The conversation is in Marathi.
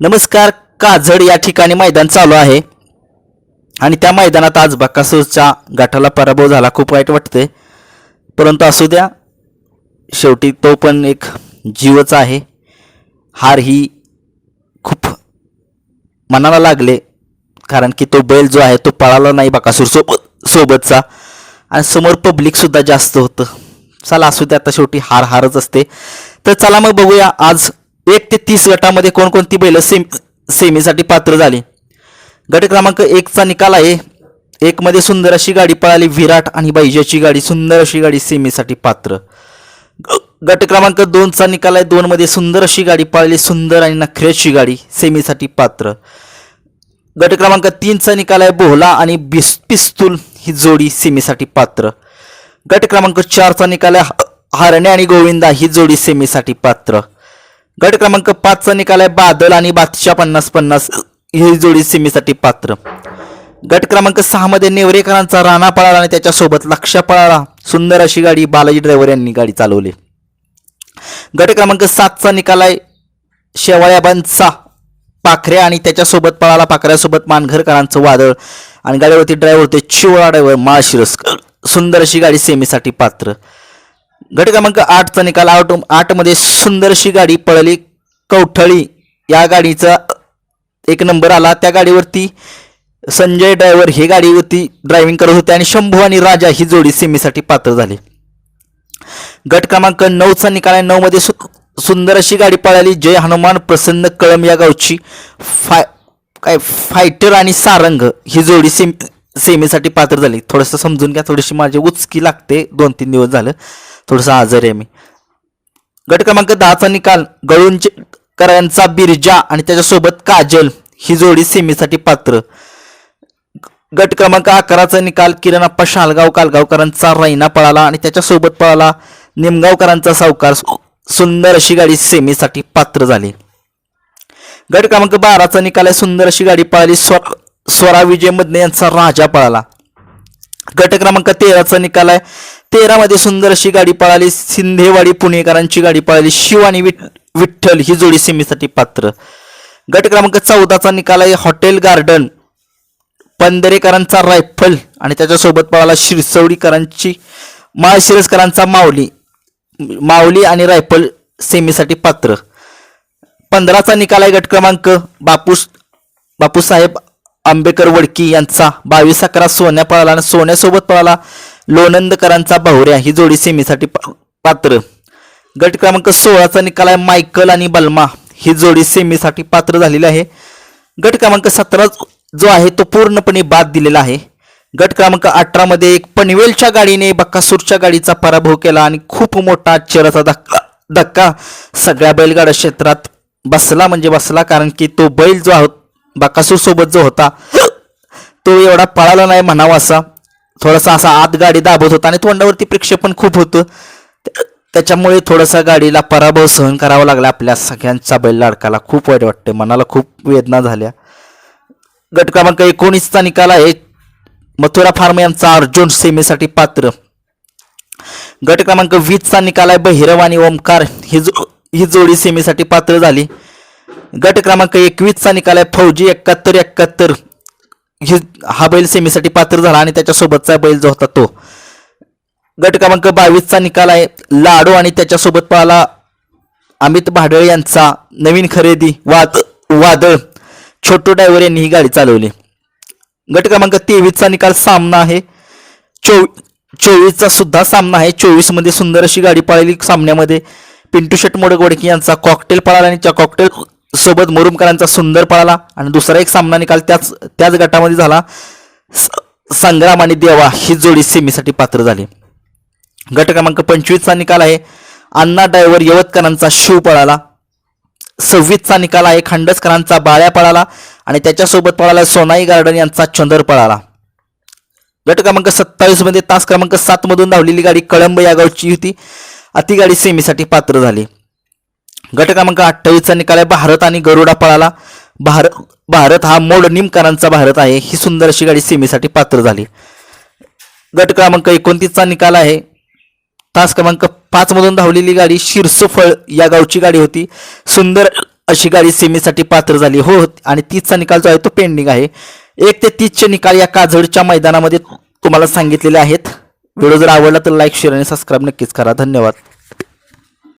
नमस्कार काजड या ठिकाणी मैदान चालू आहे. आणि त्या मैदानात आज बकासूरच्या गटाला पराभव झाला खूप वाईट वाटते परंतु असू द्या शेवटी तो पण एक जीवच आहे. हार ही खूप मनाला लागले कारण की तो बैल जो आहे तो पळाला नाही बकासूर सोबत सोबतचा. आणि समोर पब्लिकसुद्धा जास्त होतं. चला असू द्या आता शेवटी हार हारच असते. तर चला मग बघूया आज एक ते तीस गटामध्ये कोणकोणती बैलं सेम सेमीसाठी पात्र झाली? गट क्रमांक एकचा निकाल आहे. एकमध्ये सुंदर अशी गाडी पळाली विराट आणि बैजाची गाडी सुंदर अशी गाडी सेमीसाठी पात्र. ग- गट क्रमांक दोनचा निकाल आहे. दोनमध्ये सुंदर अशी गाडी पळाली सुंदर आणि नखऱ्याची गाडी सेमीसाठी पात्र. गट क्रमांक तीनचा निकाल आहे. बोहला आणि बिस पिस्तूल ही जोडी सेमीसाठी पात्र. गट क्रमांक चारचा निकाल आहे. ह- हरणे आणि गोविंदा ही जोडी सेमीसाठी पात्र. गट क्रमांक पाचचा निकाल आहे बादल आणि बादशाह पन्नास पन्नास. ही जोडी सेमीसाठी पात्र. गट क्रमांक सहामध्ये नेवरेकरांचा राणा पळाला आणि त्याच्यासोबत लक्ष पळाला. सुंदर अशी गाडी बालाजी ड्रायव्हर यांनी गाडी चालवली. गट क्रमांक सातचा निकाल आहे शेवाळ्याबांचा. पाखऱ्या आणि त्याच्यासोबत पळाला पाखऱ्यासोबत मानघरकरांचं वादळ. आणि गाडीवरती ड्रायव्हर होते चिवळा ड्रायव्हर माळशिरस सुंदर अशी गाडी सेमीसाठी पात्र. गट क्रमांक आठचा निकाल आठ आठमध्ये सुंदरशी गाडी पळली. कवठळी या गाडीचा एक नंबर आला. त्या गाडीवरती संजय ड्रायव्हर ही गाडीवरती ड्रायव्हिंग करत होते आणि शंभू आणि राजा ही जोडी सेमीसाठी पात्र झाली. गट क्रमांक नऊचा निकाल आहे. नऊमध्ये सु सुंदर अशी गाडी पळाली. जय हनुमान प्रसन्न कळम या गावची फाय काय फायटर आणि सारंग ही जोडी सेमी सेमीसाठी पात्र झाले. थोडंसं समजून घ्या थोडीशी माझी उचकी लागते. दोन तीन दिवस झालं. थोडंसं आजारी आहे मी. गट क्रमांक दहाचा निकाल. गळूंचे करांचा बिरजा आणि त्याच्यासोबत काजल ही जोडी सेमीसाठी पात्र. गट क्रमांक अकराचा निकाल. किरणप्पा शालगाव कालगावकरांचा रैना पळाला आणि त्याच्यासोबत पळाला निमगावकरांचा सावकार. सुंदर अशी गाडी सेमीसाठी पात्र झाली. गट क्रमांक बाराचा निकाल आहे. सुंदर अशी गाडी पळाली. स्व स्वरा विजय मधने यांचा राजा पळाला. गट क्रमांक तेराचा निकाल आहे. तेरामध्ये सुंदर अशी गाडी पळाली. सिंधेवाडी पुणेकरांची गाडी पळाली. शिव आणि विठ्ठल ही जोडी सेमीसाठी पात्र. गट क्रमांक चौदाचा निकाल आहे. Hotel garden. पंधरेकरांचा रायफल आणि त्याच्यासोबत पळाला शिरसवडीकरांची माळशिरसकरांचा माऊली. माऊली आणि रायफल सेमीसाठी पात्र. पंधराचा निकाल आहे गट क्रमांक. बापूस बापूसाहेब आंबेकर वडकी यांचा बावीस अकरा सोन्या पळाला आणि सोन्यासोबत पळाला लोणंदकरांचा बहुऱ्या ही जोडी सेमीसाठी पा- पात्र. गट क्रमांक सोळाचा निकाल आहे मायकल आणि बलमा. ही जोडी सेमीसाठी पात्र झालेली आहे. गट क्रमांक सतरा जो आहे तो पूर्णपणे बाद दिलेला आहे. गट क्रमांक अठरामध्ये एक पनवेलच्या गाडीने बक्कासूरच्या गाडीचा पराभव केला आणि खूप मोठा आश्चर्याचा धक्का धक्का सगळ्या बैलगाडा क्षेत्रात बसला म्हणजे बसला कारण की तो बैल जो आहोत बकासूर सोबत जो होता तो एवढा पळाला नाही म्हणावा असा. थोडासा असा आत गाडी दाबत होता आणि तोंडावरती प्रक्षेपण खूप होतं. त्याच्यामुळे थोडासा गाडीला पराभव सहन करावा लागला. आपल्या सगळ्यांचा बैल लाडकाला खूप वाईट वाटते मनाला खूप वेदना झाल्या. गट क्रमांक एकोणीसचा निकाल आहे. मथुरा फार्म यांचा अर्जुन सेमीसाठी पात्र. गट क्रमांक वीसचा निकाल आहे. बहिरव आणि ओमकार. ही जो ही जोडी सेमीसाठी पात्र झाली. गट क्रमांक एकवीसचा निकाल आहे. फौजी एकाहत्तर एकाहत्तर. ही हा बैल सेमीसाठी पात्र झाला आणि त्याच्यासोबतचा बैल जो होता तो. गट क्रमांक बावीसचा निकाल आहे. लाडू आणि त्याच्यासोबत पळाला अमित भाडळ यांचा नवीन खरेदी वाद वादळ. छोटू डायव्हर यांनी ही गाडी चालवली. गट क्रमांक तेवीसचा निकाल सामना आहे. चोवी चोवीसचा सुद्धा सामना आहे. चोवीसमध्ये सुंदर अशी गाडी पळाली सामन्यामध्ये. पिंटू शेट मोडगवडकी यांचा कॉकटेल पळाला आणि त्या कॉकटेल सोबत मुरुमकरांचा सुंदर पळाला आणि दुसरा एक सामना निकाल त्याच त्याच गटामध्ये झाला. स- संग्राम आणि देवा ही जोडी सेमीसाठी पात्र झाली. गट क्रमांक पंचवीसचा निकाल आहे. अण्णा डायव्हर यवतकरांचा शिव पळाला. सव्वीसचा निकाल आहे. खंडसकरांचा बाळ्या पळाला आणि त्याच्यासोबत पळाला सोनाई गार्डन यांचा चंदर पळाला. गट क्रमांक सत्तावीसमध्ये तास क्रमांक सात मधून धावलेली गाडी कळंब या गावची होती. अति गाडी सेमीसाठी पात्र झाली. गट क्रमांक अठ्ठावीसचा निकाल आहे. भारत आणि गरुडा पळाला. भारत भारत हा मोड निमकरांचा भारत आहे. ही सुंदर अशी गाडी सेमीसाठी पात्र झाली. गट क्रमांक एकोणतीसचा निकाल आहे. तास क्रमांक पाच मधून धावलेली गाडी शिरसफळ या गावची गाडी होती. सुंदर अशी गाडी सेमीसाठी पात्र झाली. हो आणि तीसचा निकाल जो आहे तो पेंडिंग आहे. एक ते तीसचे निकाल या काजडच्या मैदानामध्ये तुम्हाला सांगितलेले आहेत. व्हिडिओ जर आवडला तर लाईक शेअर आणि सबस्क्राईब नक्कीच करा. धन्यवाद.